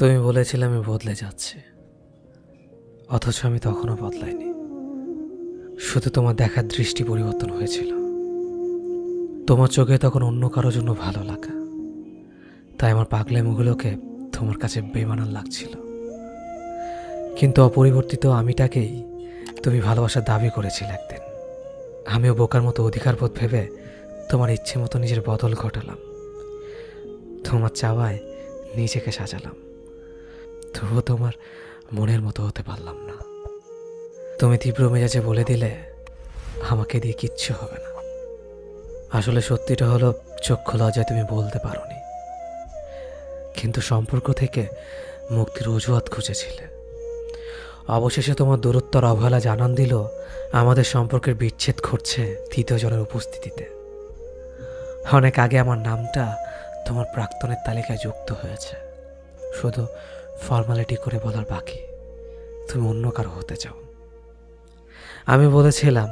তুমি বলেছিলে আমি বদলে যাচ্ছি। অথচ আমি তখনও বদলাইনি। শুধু তোমার দেখার দৃষ্টি পরিবর্তন হয়েছিল। তোমার চোখে তখন অন্য কারোর জন্য ভালো লাগা। তাই আমার পাগলামুগুলোকে তোমার কাছে বেমানান লাগছিল। কিন্তু অপরিবর্তিত আমিটাকেই তুমি ভালোবাসার দাবি করেছিলে একদিন। আমিও বোকার মতো অধিকারবোধ ভেবে তোমার ইচ্ছে মতো নিজের বদল ঘটালাম। তোমার চাওয়ায় নিজেকে সাজালাম। তবুও তোমার মনের মতো হতে পারলাম না। তুমি তীব্র মেজাজে বলে দিলে আমাকে দিয়ে কিচ্ছু হবে না। আসলে সত্যিটা হলো চক্ষু লজ্জায় তুমি বলতে পারোনি। কিন্তু সম্পর্ক থেকে মুক্তির অজুহাত খুঁজেছিলে। অবশেষে তোমার দূরত্বর অবহেলা জানান দিল আমাদের সম্পর্কের বিচ্ছেদ ঘটছে তৃতীয় জনের উপস্থিতিতে। অনেক আগে আমার নামটা তোমার প্রাক্তনের তালিকায় যুক্ত হয়েছে। শুধু ফর্মালিটি করে বলার বাকি। তুমি অন্য কারও হতে চাও। আমি বলেছিলাম,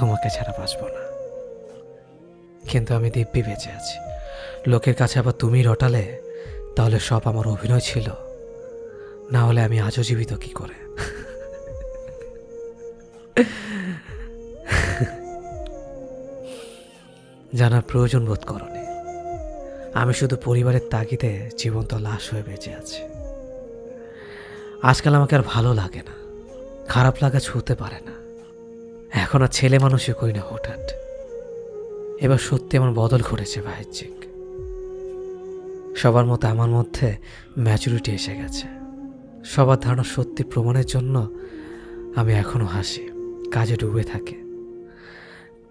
তোমাকে ছাড়া বাঁচব না। কিন্তু আমি দিব্যি বেঁচে আছি। লোকের কাছে আবার তুমি রটালে, তাহলে সব আমার অভিনয় ছিল। না হলে আমি আজও জীবিত কি করে? জানার প্রয়োজন বোধ করনি। আমি শুধু পরিবারের তাগিদে জীবন্ত লাশ হয়ে বেঁচে আছি। আজকাল আমাকে আর ভালো লাগে না। খারাপ লাগা ছুতে পারে না। এখন আর ছেলে মানুষই করি না হঠাৎ। এবার সত্যি আমার বদল ঘটেছে বাহ্যিক সবার মতো আমার মধ্যে ম্যাচুরিটি এসে গেছে। সবার ধারণা সত্যি প্রমাণের জন্য আমি এখনও হাসি। কাজে ডুবে থাকে।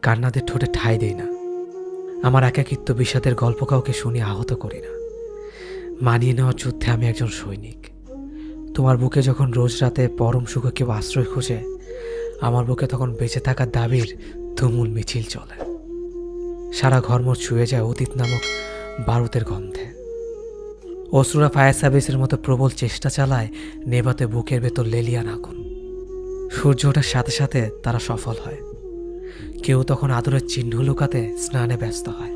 কান্নাদের ঠোঁটে ঠাঁই দেই না। আমার একাকিত্ব বিষাদের গল্প কাউকে শুনি আহত করি না। মানিয়ে নেওয়ার যুদ্ধে আমি একজন সৈনিক। তোমার বুকে যখন রোজ রাতে পরম সুখে কেউ আশ্রয় খুঁজে, আমার বুকে তখন বেঁচে থাকার দাবির তুমুল মিছিল চলে। সারা ঘরমোর ছুঁয়ে যায় অতীত নামক বারুদের গন্ধে। অশ্রুরা ফায়ার সার্ভিসের মতো প্রবল চেষ্টা চালায় নেভাতে বুকের ভেতর লেলিয়ান আগুন। সূর্য ওঠার সাথে সাথে তারা সফল হয়। কেউ তখন আদরের চিহ্ন লুকাতে স্নানে ব্যস্ত হয়।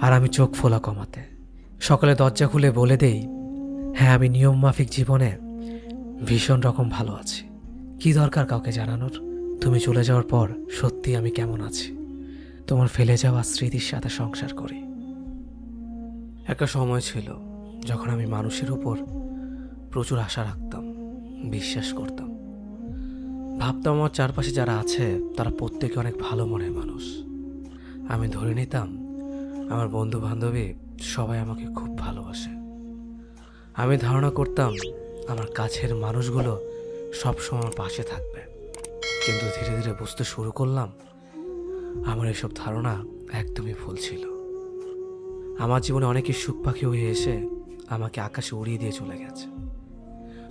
আর আমি চোখ ফোলা কমাতে। সকালে দরজা খুলে বলে দেই হ্যাঁ আমি নিয়ম মাফিক জীবনে ভীষণ রকম ভালো আছি। কি দরকার কাউকে জানানোর? তুমি চলে যাওয়ার পর সত্যি আমি কেমন আছি? তোমার ফেলে যাওয়া স্মৃতির সাথে সংসার করি। একটা সময় ছিল যখন আমি মানুষের উপর প্রচুর আশা রাখতাম, বিশ্বাস করতাম। ভাবতাম আমার চারপাশে যারা আছে, তারা প্রত্যেকে অনেক ভালো মনের মানুষ। আমি ধরে নিতাম, আমার বন্ধু বান্ধবী সবাই আমাকে খুব ভালোবাসে। আমি ধারণা করতাম আমার কাছের মানুষগুলো সবসময় আমার পাশে থাকবে। কিন্তু ধীরে ধীরে বুঝতে শুরু করলাম, আমার এসব ধারণা একদমই ভুল ছিল। আমার জীবনে অনেকে সুখ পাখি হয়ে এসে আমাকে আকাশে উড়িয়ে দিয়ে চলে গেছে।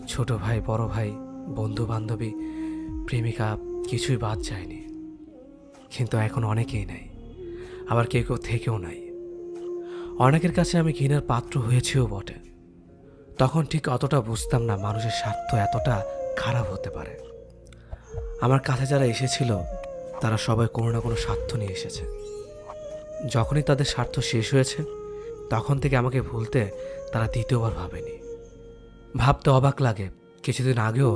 ছোট ভাই, বড় ভাই বন্ধু বান্ধবী প্রেমিকা, কিছুই বাদ যায়নি। কিন্তু এখন অনেকেই নাই, আবার কেউ কেউ থেকেও নাই। অনেকের কাছে আমি ঘৃণার পাত্র হয়েছেও বটে। তখন ঠিক অতটা বুঝতাম না মানুষের স্বার্থ এতটা খারাপ হতে পারে। আমার কাছে যারা এসেছিল, তারা সবাই কোনো না কোনো স্বার্থ নিয়ে এসেছে। যখনই তাদের স্বার্থ শেষ হয়েছে, তখন থেকে আমাকে ভুলতে তারা দ্বিতীয়বার ভাবেনি। ভাবতে অবাক লাগে, কিছুদিন আগেও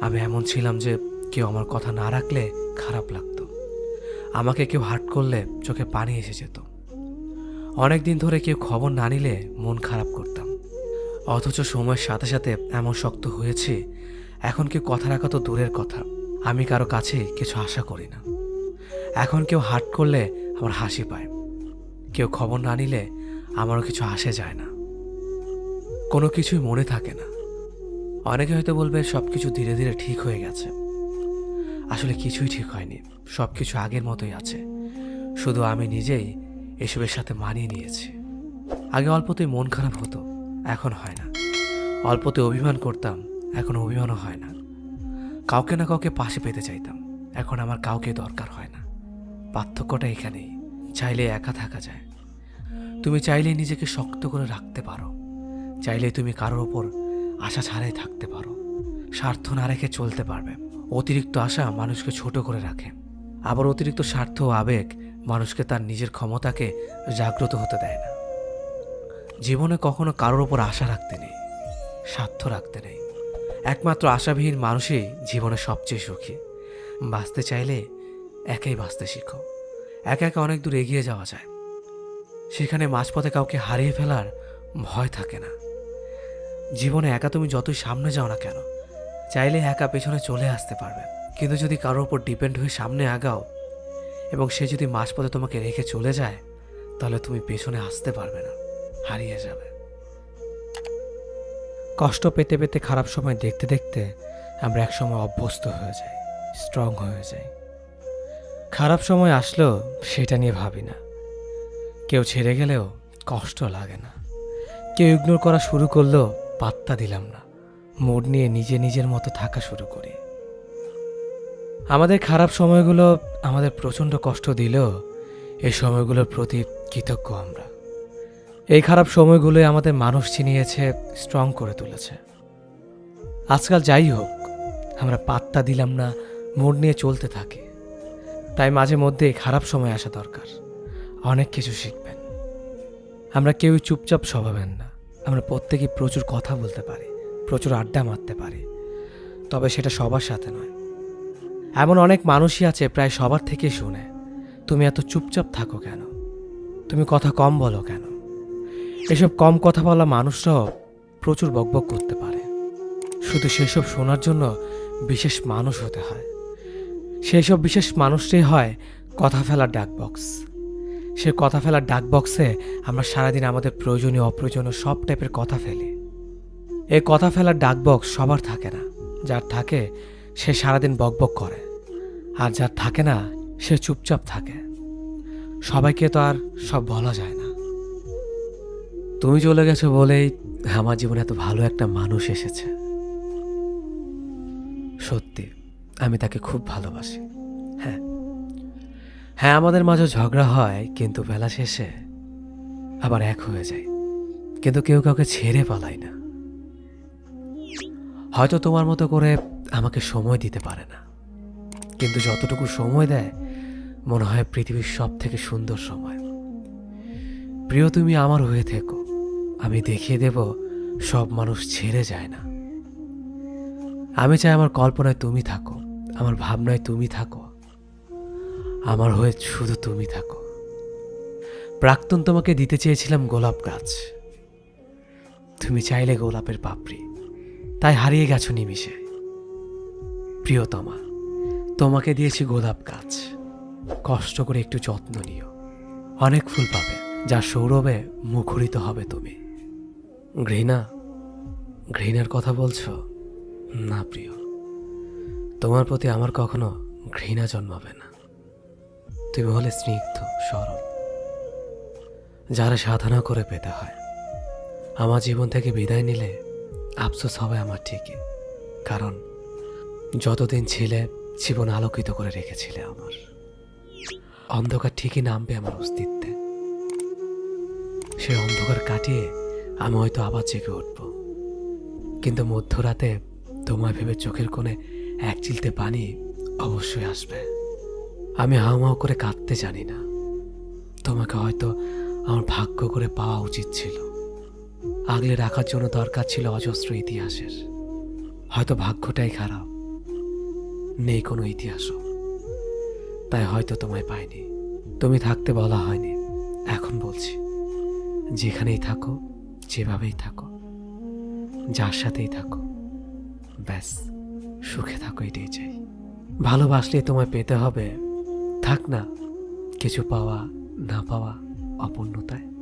আমি এমন ছিলাম যে কেউ আমার কথা না রাখলে খারাপ লাগতো। আমাকে কেউ হার্ট করলে চোখে পানি এসে যেত। অনেক দিন ধরে কেউ খবর না নিলে মন খারাপ করতাম। অথচ সময়ের সাথে সাথে এমন শক্ত হয়েছে, এখন কেউ কথা রাখা তো দূরের কথা। আমি কারও কাছে কিছু আশা করি না। এখন কেউ হাট করলে আমার হাসি পায়। কেউ খবর না নিলে আমারও কিছু আসে যায় না। কোনো কিছুই মনে থাকে না। অনেকে হয়তো বলবে সব কিছু ধীরে ধীরে ঠিক হয়ে গেছে। আসলে কিছুই ঠিক হয়নি। সব কিছু আগের মতোই আছে। শুধু আমি নিজেই এসবের সাথে মানিয়ে নিয়েছি। আগে অল্পতেই মন খারাপ হতো। এখন হয় না। অল্পতে অভিমান করতাম, এখন অভিমানও হয় না। কাউকে না কাউকে পাশে পেতে চাইতাম, এখন আমার কাউকে দরকার হয় না। পার্থক্যটা এখানেই, চাইলে একা থাকা যায়। তুমি চাইলে নিজেকে শক্ত করে রাখতে পারো। চাইলে তুমি কারোর ওপর আশা ছাড়াই থাকতে পারো। স্বার্থ না রেখে চলতে পারবে। অতিরিক্ত আশা মানুষকে ছোট করে রাখে। আবার অতিরিক্ত স্বার্থ আবেগ মানুষকে তার নিজের ক্ষমতাকে জাগ্রত হতে দেয় না। জীবনে কখনো কারোর ওপর আশা রাখতে নেই, স্বার্থ রাখতে নেই। একমাত্র আশাবিহীন মানুষই জীবনে সবচেয়ে সুখী। বাঁচতে চাইলে একাই বাঁচতে শিখো। একা একা অনেক দূর এগিয়ে যাওয়া যায়। সেখানে মাঝপথে কাউকে হারিয়ে ফেলার ভয় থাকে না। জীবনে একা তুমি যতই সামনে যাও না কেন, চাইলে একা পেছনে চলে আসতে পারবে। কিন্তু যদি কারোর উপর ডিপেন্ড হয়ে সামনে আগাও এবং সে যদি মাঝপথে তোমাকে রেখে চলে যায়, তাহলে তুমি পেছনে আসতে পারবে না। হারিয়ে যাবে। কষ্ট পেতে পেতে খারাপ সময় দেখতে দেখতে আমরা একসময় অভ্যস্ত হয়ে যাই স্ট্রং হয়ে যাই। খারাপ সময় আসলেও সেটা নিয়ে ভাবি না। কেউ ছেড়ে গেলেও কষ্ট লাগে না। কেউ ইগনোর করা শুরু করলেও পাত্তা দিলাম না। মোড নিয়ে নিজে নিজের মতো থাকা শুরু করি। আমাদের খারাপ সময়গুলো আমাদের প্রচণ্ড কষ্ট দিলেও এই সময়গুলোর প্রতি কৃতজ্ঞ আমরা। এই খারাপ সময়গুলোই আমাদের মানুষ চিনিয়েছে স্ট্রং করে তুলেছে। আজকাল যাই হোক, আমরা পাত্তা দিলাম না মোড নিয়ে চলতে থাকি। তাই মাঝে মধ্যে খারাপ সময় আসা দরকার। অনেক কিছু শিখবেন। আমরা কেউই চুপচাপ স্বভাবেন না। আমরা প্রত্যেকেই প্রচুর কথা বলতে পারি, প্রচুর আড্ডা মারতে পারি। তবে সেটা সবার সাথে নয়। এমন অনেক মানুষই আছে প্রায় সবার থেকেই শুনে, তুমি এত চুপচাপ থাকো কেন? তুমি কথা কম বলো কেন? এসব কম কথা বলা মানুষরাও প্রচুর বকবক করতে পারে। শুধু সেসব শোনার জন্য বিশেষ মানুষ হতে হয়। সেই সব বিশেষ মানুষটাই হয় কথা ফেলার ডাক বক্স সে কথা ফেলার ডাক বক্সে আমরা সারাদিন আমাদের প্রয়োজনীয়, অপ্রয়োজনীয় সব টাইপের কথা ফেলি। এই কথা ফেলার ডাক বক্স সবার থাকে না। যার থাকে, সে সারাদিন বকবক করে। আর যার থাকে না, সে চুপচাপ থাকে। সবাইকে তো আর সব বলা যায় না। তুমি চলে গেছো বলেই আমার জীবনে এত ভালো একটা মানুষ এসেছে। সত্যি, আমি তাকে খুব ভালোবাসি। হ্যাঁ। হ্যাঁ আমাদের মাঝে ঝগড়া হয়, কিন্তু বেলা শেষে আবার এক হয়ে যায়। কিন্তু কেউ কাউকে ছেড়ে পালায় না। হয়তো তোমার মতো করে আমাকে সময় দিতে পারে না। কিন্তু যতটুকু সময় দেয়, মনে হয় পৃথিবীর সব থেকে সুন্দর সময়। প্রিয়, তুমি আমার হয়ে থেকো। আমি দেখিয়ে দেব, সব মানুষ ছেড়ে যায় না। আমি চাই আমার কল্পনায় তুমি থাকো, আমার ভাবনায় তুমি থাকো, আমার হয়ে শুধু তুমি থাকো। প্রাক্তন তোমাকে দিতে চেয়েছিলাম গোলাপ গাছ। তুমি চাইলে গোলাপের পাপড়ি, তাই হারিয়ে গেছো নিমিষে। প্রিয়তমা, তোমাকে দিয়েছি গোলাপ গাছ। কষ্ট করে একটু যত্ন নিও। অনেক ফুল পাবে, যা সৌরভে মুখরিত হবে তুমি। ঘৃণা, ঘৃণার কথা বলছো? না, প্রিয়। তোমার প্রতি আমার কখনো ঘৃণা জন্মাবে না। তুমি হলে স্নিগ্ধ, সরল। যারা সাধনা করে পেতে হয়। আমার জীবন থেকে বিদায় নিলে আফসোস হবে আমার ঠিকই। কারণ যতদিন ছিলে, জীবন আলোকিত করে রেখেছিলে আমার। অন্ধকার ঠিকই নামবে আমার অস্তিত্বে। সে অন্ধকার কাটিয়ে আমি হয়তো আবার জেগে উঠব। কিন্তু মধ্যরাতে তোমায় ভেবে চোখের কোণে এক চিলতে পানি অবশ্যই আসবে। আমি হাউমাউ করে কাঁদতে জানি না। তোমাকে হয়তো আমার ভাগ্য করে পাওয়া উচিত ছিল। আগলে রাখার জন্য দরকার ছিল অজস্র ইতিহাসের। হয়তো ভাগ্যটাই খারাপ। নেই কোনো ইতিহাসও। তাই হয়তো তোমায় পাইনি। তুমি থাকতে বলা হয়নি। এখন বলছি, যেখানেই থাকো যেভাবেই থাকো, যার সাথেই থাকো, ব্যাস, সুখে থাকো এটাই চাই। ভালোবাসলে তোমায় পেতে হবে, থাক না, কিছু পাওয়া, না পাওয়া, অপূর্ণতায়।